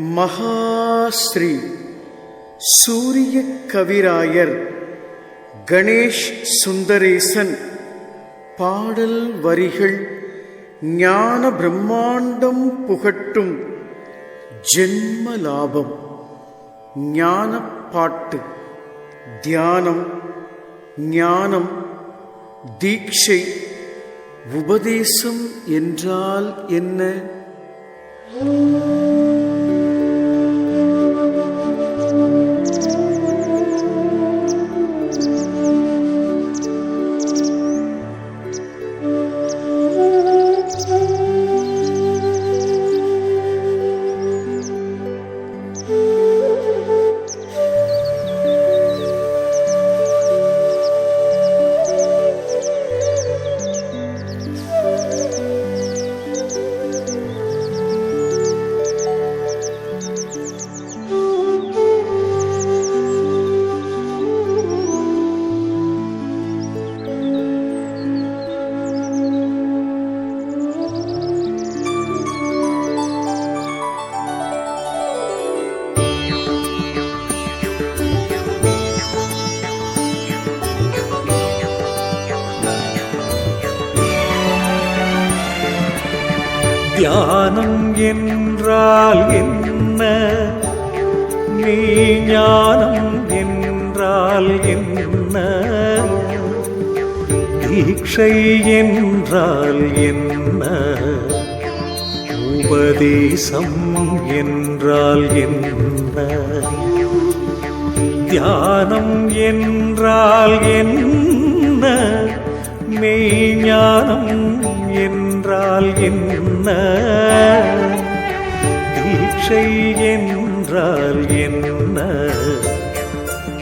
மகாஸ்ரீ சூரிய கவிராயர் கணேஷ் சுந்தரேசன் பாடல் வரிகள் ஞான பிரம்மாண்டம் புகட்டும் ஜென்ம லாபம். ஞான பாட்டு. தியானம். ஞானம். தீட்சை. உபதேசம் என்றால் என்ன? தியானம் என்றால் என்ன? நீ ஞானம் என்றால் என்ன? தீட்சை என்றால் என்ன? உபதேசம் என்றால் என்ன? தியானம் என்றால் என்ன? மெய்ஞானம் என்றால் என்ன? தீட்சை என்றால் என்ன?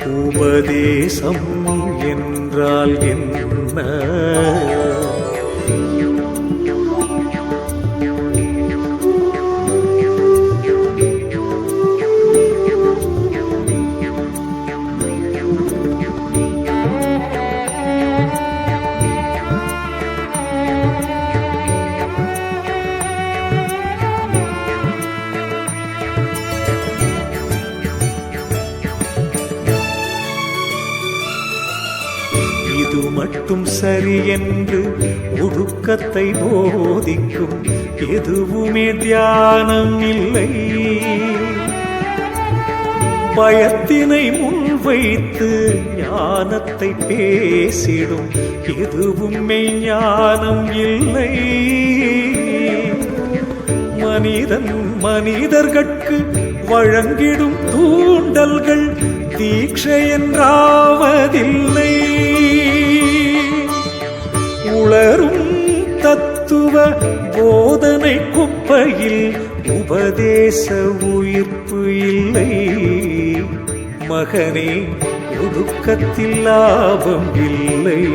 உபதேசம் என்றால் என்ன? இது மட்டும் சரி என்று ஒழுக்கத்தை போதிக்கும் எதுவுமே தியானம் இல்லை. பயத்தினை முன்வைத்து ஞானத்தை பேசிடும் எதுவும் மெய்ஞானம் இல்லை. மனிதன் மனிதர்கட்கு வழங்கிடும் தூண்டல்கள் தீட்சை என்றாவதில்லை. உளரும் தத்துவ போதனை குப்பையில் உபதேச உயிர்ப்பு இல்லை. மகனே ஒதுக்கத்தில் லாபம் இல்லை.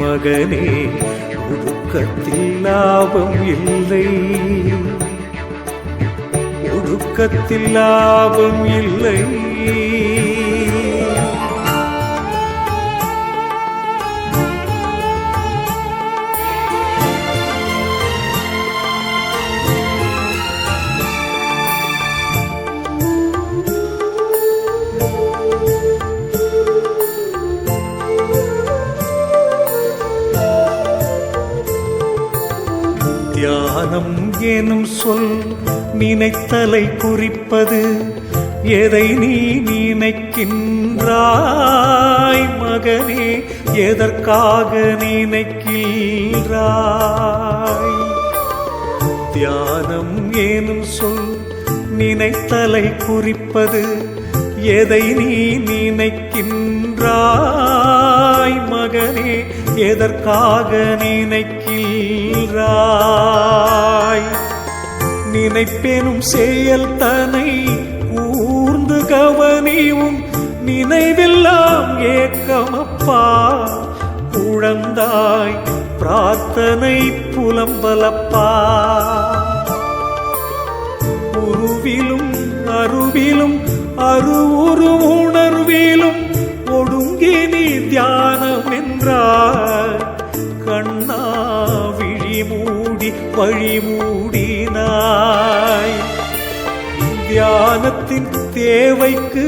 மகனே ஒதுக்கத்தில் லாபம் இல்லை. ஒடுக்கத்தில் லாபம் இல்லை. தியானம் எனும் சொல் நினைத்தலை குறிப்பது எதை நீ நினைக்கின்றாய் மகனே? எதற்காக நினைக்கின்றாய்? தியானம் ஏனும் சொல் நினைத்தலை குறிப்பது எதை நீ நினைக்கின்றாய் மகனே? எதற்காக நினைக்கின்றாய்? நினைப்பேனும் செயல் தனை கவனியும் நினைவெல்லாம் ஏக்கமப்பா. குழந்தாய் பிரார்த்தனை புலம்பலப்பா. உருவிலும் அருவிலும் அருவுரு உணர்விலும் ஒடுங்கி நீ தியானம் என்றார் கண்ணா விழி மூடி வழி மூடினாய் தியானத்தின் தேவைக்கு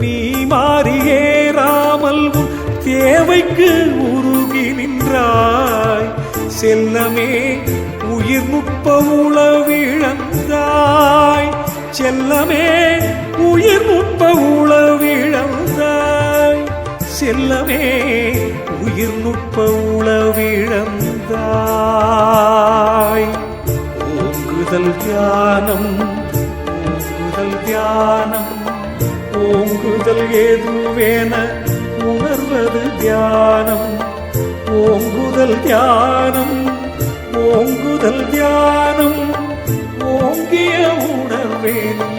நீ மாறியேறாமல் உன் தேவைக்கு உருகி நின்றாய். செல்லமே உயிர் நுட்ப உளவிழந்தாய் செல்லமே உயிர் நுட்ப உளவிழந்தாய் செல்லமே உயிர் நுட்ப உளவிழந்தாய் ஓங்குதல் தியானம் தியானம் ஓங்குதல் ஏதுவேன உணர்வது தியானம். ஓங்குதல் தியானம் ஓங்குதல் தியானம் ஓங்கிய உணர்வேனும்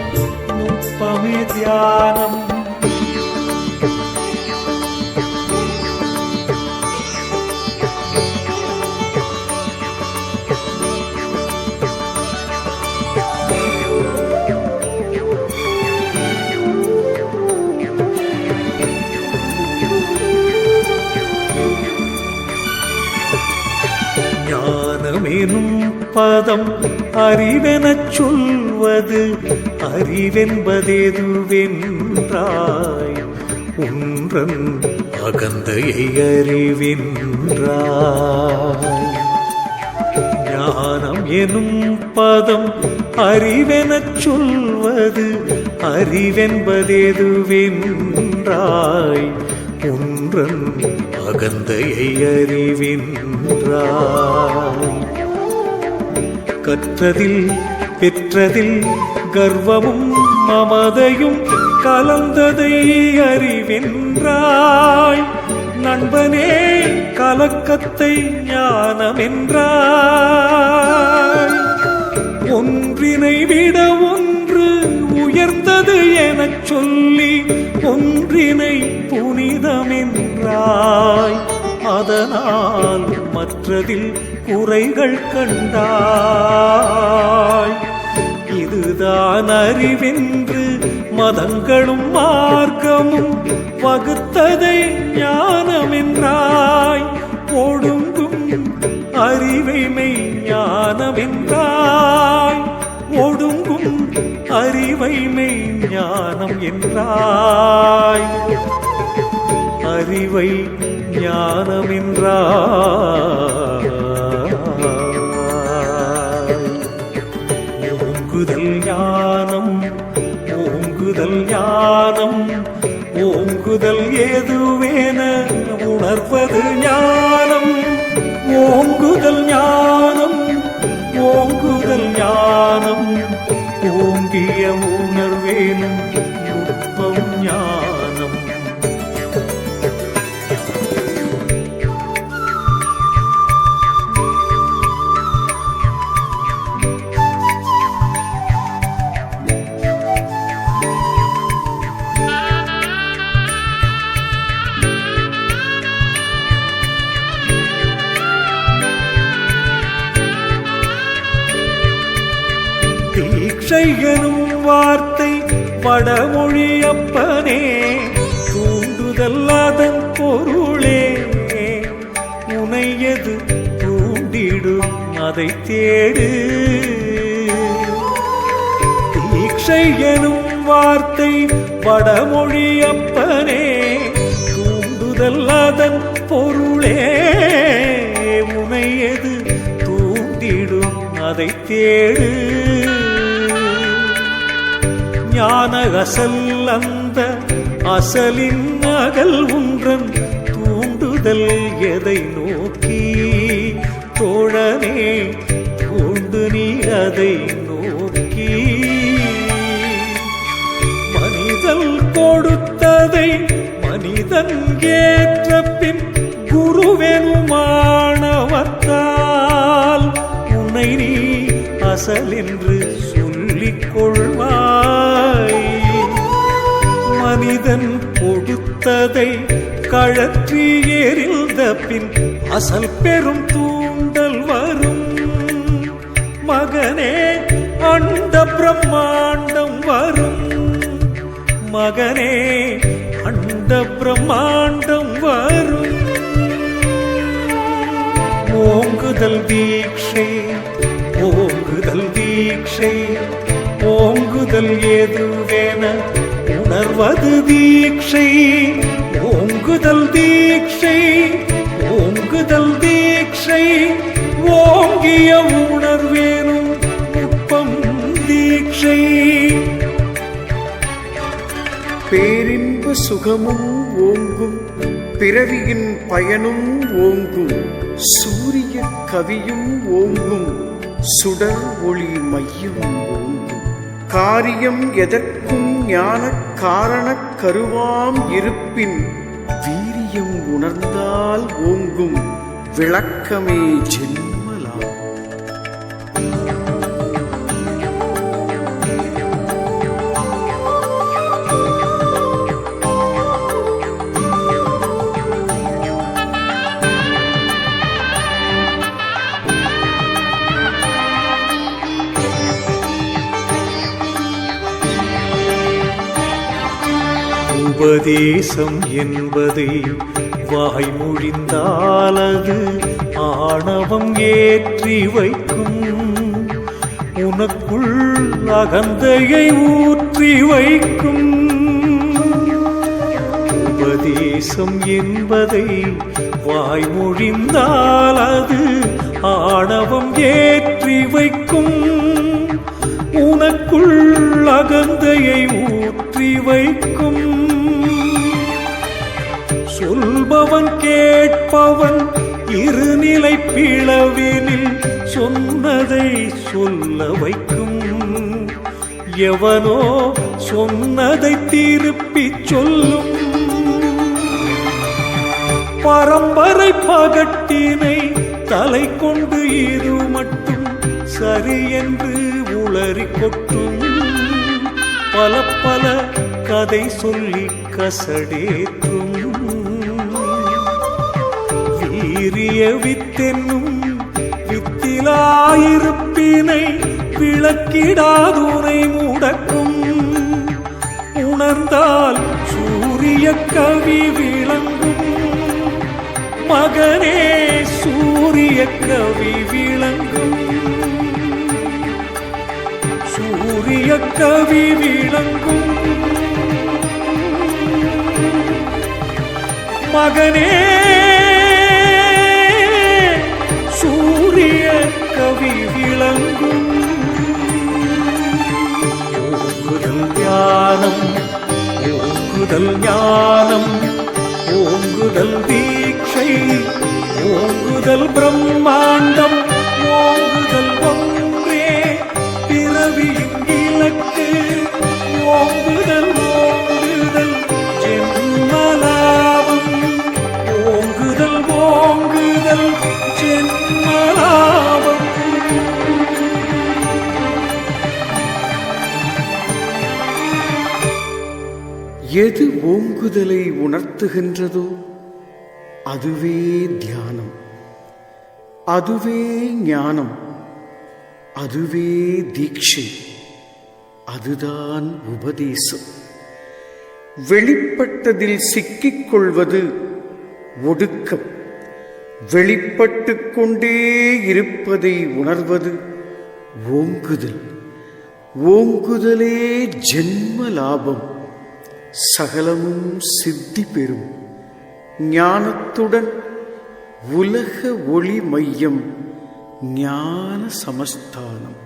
நுட்பமே தியானம். ஞானமெனும் பதம் அறிவெனச் சொல்வது அறிவென்பதெதுவென்றாய். ஒன்றன் அகந்தையை அறிவின்றாய். ஞானம் எனும் பதம் அறிவெனச் சொல்வது அறிவென்பதெதுவென்றாய். ஒன்றன் அகந்தையை அறிவின்றாய். கற்றதில் பெற்றதில் கர்வமும் மமதையும் கலந்ததை அறிவென்றாய். நண்பனே கலக்கத்தை ஞானமென்றாய். ஒன்றினை விட ஒன்று உயர்ந்தது எனச் சொல்லி ஒன்றினை புனிதமென்றாய். அதனால் மற்றதில் குறைகள் கண்டாய். இதுதான் அறிவென்று மதங்களும் மார்க்கமும் வகுத்ததை ஞானமென்றாய். ஒடுங்கும் அறிவைமை ஞானமென்றாய். ஒடுங்கும் அறிவைமை ஞானம் என்றாய். அறிவை ஞானமென்றாய். ஓங்குதல் ஞானம். ஓங்குதல் ஏதுவேன உணர்வது ஞானம். ஓங்குதல் ஞானம் ஓங்குதல் ஞானம். ஓங்கிய செய்யனும் வார்த்தை வடமொழி அப்பனே தூண்டுதல்லாதன் பொருளே உனையது தூண்டிடும் அதை தேடு. தீட்சை எனும் வார்த்தை வடமொழி அப்பனே தூண்டுதல்லாதன் பொருளே உனையது தூண்டிடும் அதை தேடு. ஞான அசல் அந்த அசலின் அகல் ஒன்றன் தூண்டுதல் எதை நோக்கி? தோழனே தூண்டு நீ அதை நோக்கி. மனிதன் கொடுத்ததை மனிதன் ஏற்ற பின் குருவெனுமானவத்தால் உன்னை நீ அசல் என்று கொள்வாய். மனிதன் கொடுத்ததை கழற்றி எறிந்த பின் அசல் பெரும் தூண்டல் வரும். மகனே அண்ட பிரம்மாண்டம் வரும். மகனே அண்ட பிரம்மாண்டம் வரும். ஓங்குதல் தீட்சை ஓங்குதல் தீட்சை. ஓங்குதல் ஏதுவேன? உணர்வது தீட்சை. ஓங்குதல் தீட்சை. ஓங்குதல் தீட்சை. ஓங்கிய உணர்வேனும் நுட்பம் தீட்சை. பேரின்ப சுகமும் ஓங்கும் பிறவியின் பயனும் ஓங்கும் சூரிய கவியும் ஓங்கும் சுடர் ஒளி மையம் ஓங்கும். காரியம் எதற்கும் ஞான காரணக் கருவாம் இருப்பின் வீரியம் உணர்ந்தால் ஓங்கும் விளக்கமே செல்லும். உபதேசம் என்பது வாய்மொழிந்தாலது ஆணவம் ஏற்றி வைக்கும். உனக்குள் அகந்தையை ஊற்றி வைக்கும். உபதேசம் என்பதை வாய்மொழிந்தால் அது ஆணவம் ஏற்றி வைக்கும். உனக்குள் அகந்தையை ஊற்றி வைக்கும். சொல்பவன் கேட்பவன் இருநிலை பிளவினில் சொன்னதை சொல்ல வைக்கும். எவனோ சொன்னதை திருப்பி சொல்லும். பரம்பரை பகட்டினை தலை கொண்டு இரு மட்டும் சரி என்று உளறி கொட்டும். பல பல கதை சொல்லி கசடேத்து வீரிய வித்தென்னும் வித்திலாயிருப்பினை விளக்கிடாதுனை முடக்கும். உணர்ந்தால் சூரிய கவி விளங்கும். மகனே சூரிய கவி விளங்கும். சூரிய கவி விளங்கும். மகனே சூரிய கவி விளங்கும் எது ஓங்குதலை உணர்த்துகின்றதோ அதுவே தியானம். அதுவே ஞானம். அதுவே தீட்சை. அதுதான் உபதேசம். வெளிப்பட்டதில் சிக்கிக் கொள்வது ஒடுக்கம். வெளிப்பட்டு கொண்டே இருப்பதை உணர்வது ஓங்குதல். ஓங்குதலே ஜென்ம லாபம். சகலமும் சித்தி பெறும். ஞானத்துடன் உலக ஒளி மையம் ஞான சமஸ்தானம்.